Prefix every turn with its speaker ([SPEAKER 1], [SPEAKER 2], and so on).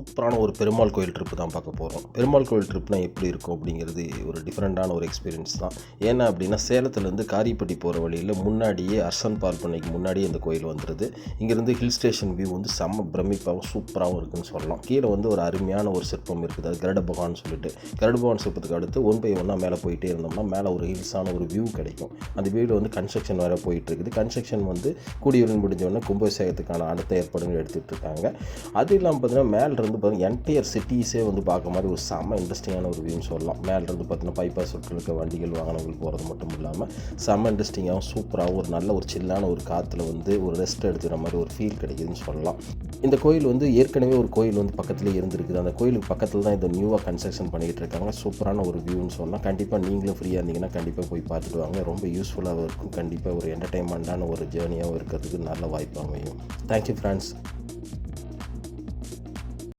[SPEAKER 1] சூப்பரான ஒரு பெருமாள் கோயில் ட்ரிப்பு தான் பார்க்க போகிறோம் பெருமாள் கோயில் ட்ரிப்னா எப்படி இருக்கும் அப்படிங்கிறது ஒரு டிஃப்ரெண்ட்டான ஒரு எக்ஸ்பீரியன்ஸ் தான். ஏன்னா அப்படின்னா சேலத்துலேருந்து காரிப்பட்டி போகிற வழியில் முன்னாடியே அர்சன் பார்ப்பனைக்கு முன்னாடியே இந்த கோயில் வந்துடுது இங்கேருந்து ஹில் ஸ்டேஷன் வியூ வந்து செம்ம பிரமிப்பாகவும் சூப்பராகவும் இருக்குன்னு சொல்லலாம். கீழே வந்து ஒரு அருமையான ஒரு சிற்பம் இருக்குது. அது கரட பகவான் சொல்லிட்டு. கரட பகவான் சிற்பத்துக்கு அடுத்து ஒன் பை ஒன்னாக மேலே போயிட்டே இருந்தோம்னா மேலே ஒரு ஹில்ஸான ஒரு வியூ கிடைக்கும். அந்த வியூவில் வந்து கன்ஸ்ட்ரக்ஷன் வேறு போயிட்டு இருக்குது. கன்ஸ்ட்ரக்ஷன் வந்து கூடியுடன் முடிஞ்ச உடனே கும்பாபிஷேகத்துக்கான அடுத்த ஏற்பாடுகள் எடுத்துகிட்டு இருக்காங்க. அது இல்லாமல் பார்த்தீங்கன்னா வந்து பார்த்தீங்கன்னா என்டையர் சிட்டிஸே வந்து பார்க்க மாதிரி ஒரு செம்ம இன்ட்ரெஸ்டிங்கான ஒரு வியூன்னு சொல்லலாம். மேலேருந்து பார்த்தீங்கன்னா பைபாஸ் சுற்றில் இருக்க வண்டிகள் வாகனங்கள் போகிறது மட்டும் இல்லாமல் செம்ம இன்ட்ரெஸ்டிங்காகவும் சூப்பராகவும் ஒரு நல்ல ஒரு சில்லான ஒரு காற்றுல வந்து ஒரு ரெஸ்ட் எடுத்துக்கிற மாதிரி ஒரு ஃபீல் கிடைக்குதுன்னு சொல்லலாம். இந்த கோயில் வந்து ஏற்கனவே ஒரு கோயில் வந்து பக்கத்துலேயே இருந்திருக்குது. அந்த கோயிலுக்கு பக்கத்தில் தான் இந்த நியூவாக கன்ஸ்ட்ரக்ஷன் பண்ணிகிட்டு இருக்காங்க. சூப்பரான ஒரு வியூன்னு சொல்லலாம். கண்டிப்பாக நீங்களும் ஃப்ரீயாக இருந்தீங்கன்னா கண்டிப்பாக போய் பார்த்துட்டு வாங்க. ரொம்ப யூஸ்ஃபுல்லாகவும் இருக்கும். கண்டிப்பாக ஒரு என்டர்டைன்மெண்ட்டான ஒரு ஜேர்னியாகவும் இருக்கிறதுக்கு நல்ல வாய்ப்பு அமையும். Thank you friends